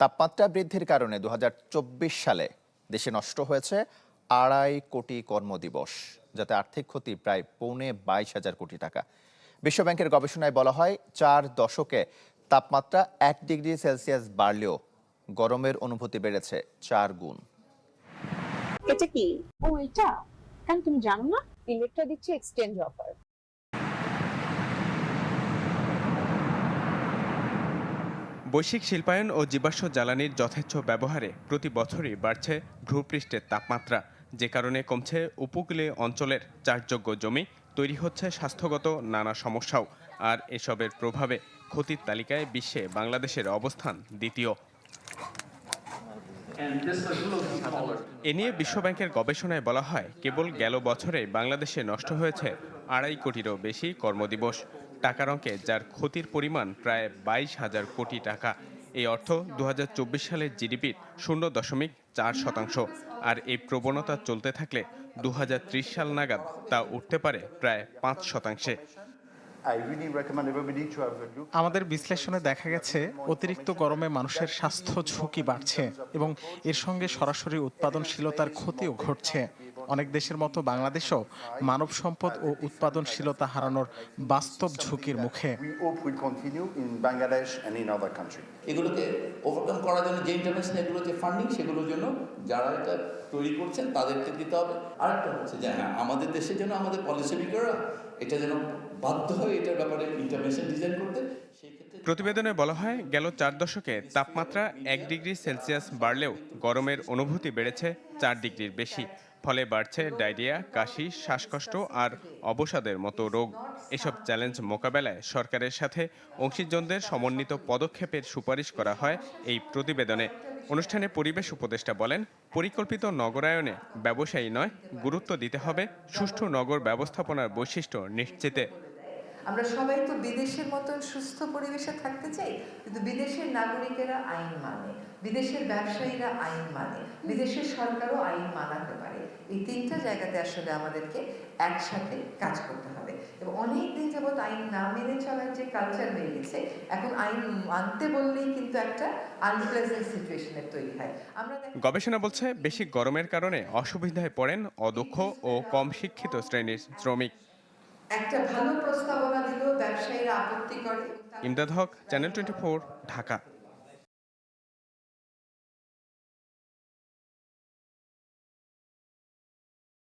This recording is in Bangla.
তাপমাত্রা বৃদ্ধির কারণে দু হাজার চব্বিশ সালে দেশে নষ্ট হয়েছে আড়াই কোটি কর্মদিবস, যাতে আর্থিক ক্ষতি প্রায় পৌনে বাইশ হাজার কোটি টাকা। বিশ্বব্যাংকের গবেষণায় বলা হয়, চার দশকে তাপমাত্রা এক ডিগ্রি সেলসিয়াস বাড়লেও গরমের অনুভূতি বেড়েছে চার গুণ। এটা কি? ও, এটা? কেন তুমি জানো না ইলেকট্রা দিচ্ছে এক্সচেঞ্জ অফার বৈশ্বিক শিল্পায়ন ও জীবাশ্ম জ্বালানির যথেচ্ছ ব্যবহারে প্রতি বছরই বাড়ছে ভূপৃষ্ঠের তাপমাত্রা। যে কারণে কমছে উপকূলীয় অঞ্চলের চাষযোগ্য জমি, তৈরি হচ্ছে স্বাস্থ্যগত নানা সমস্যাও। আর এসবের প্রভাবে ক্ষতির তালিকায় বিশ্বে বাংলাদেশের অবস্থান দ্বিতীয়। এ নিয়ে বিশ্বব্যাংকের গবেষণায় বলা হয়, কেবল গেল বছরে বাংলাদেশে নষ্ট হয়েছে আড়াই কোটিরও বেশি কর্মদিবস। টাকার অঙ্কে, যার ক্ষতির পরিমাণ প্রায় বাইশ হাজার কোটি টাকা। এই অর্থ দু হাজার চব্বিশ সালের জিডিপির শূন্য দশমিক চার শতাংশ। আর এই প্রবণতা চলতে থাকলে দু হাজার ত্রিশ সাল নাগাদ তা উঠতে পারে প্রায় পাঁচ শতাংশে. আমাদের বিশ্লেষণে দেখা গেছে, অতিরিক্ত গরমে মানুষের স্বাস্থ্য ঝুঁকি বাড়ছে এবং এর সঙ্গে সরাসরি উৎপাদনশীলতার ক্ষতিও ঘটছে। অনেক দেশের মতো বাংলাদেশও মানব সম্পদ ও উৎপাদনশীলতা হারানোর বাস্তব ঝুঁকির মুখে. এগুলোকে ওভারকাম করার জন্য যে ইন্টারভেনশন এগুলো যে ফান্ডিং সেগুলোর জন্য যারা এটা তৈরি করছেন তাদেরকে দিতে হবে। আরেকটা হচ্ছে যে হ্যাঁ আমাদের দেশের জন্য আমাদের পলিসি মেকাররা এটা যেন বাধ্য হয় এটার ব্যাপারে ইন্টারভেনশন ডিজাইন করতে প্রতিবেদনে বলা হয় গেল চার দশকে তাপমাত্রা এক ডিগ্রি সেলসিয়াস বাড়লেও গরমের অনুভূতি বেড়েছে চার ডিগ্রির বেশি। ফলে বাড়ছে ডায়রিয়া, কাশি, শ্বাসকষ্ট আর অবসাদের মতো রোগ। এসব চ্যালেঞ্জ মোকাবেলায় সরকারের সাথে অংশীজনদের সমন্বিত পদক্ষেপের সুপারিশ করা হয় এই প্রতিবেদনে। অনুষ্ঠানে পরিবেশ উপদেষ্টা বলেন, পরিকল্পিত নগরায়নে ব্যবসায়ী নয়, গুরুত্ব দিতে হবে সুষ্ঠু নগর ব্যবস্থাপনার বৈশিষ্ট্য নিশ্চিতে। আমরা সবাই তো বিদেশের মতন সুস্থ পরিবেশে থাকতে চাই, কিন্তু বিদেশের নাগরিকেরা আইন মানে বিদেশের ব্যবসায়ীরা আইন মানে বিদেশের সরকারও আইন মানাতে পারে। এই তিনটা জায়গাতে আসলে আমাদেরকে একসাথে কাজ করতে হবে। এবং অনেক দিন যাবৎ আইন না মেনে চলার যে কালচার গেছে এখন আইন মানতে বললেই কিন্তু একটা আনপ্লেজেন্ট সিচুয়েশনের তৈরি হয়। আমরা গবেষণা বলছে, বেশি গরমের কারণে অসুবিধায় পড়েন অদক্ষ ও কম শিক্ষিত শ্রেণির শ্রমিক। একটা ভালো প্রস্তাবনা ব্যবসায়ীরা আপত্তি করে। Imdad Haq channel twenty Dhaka.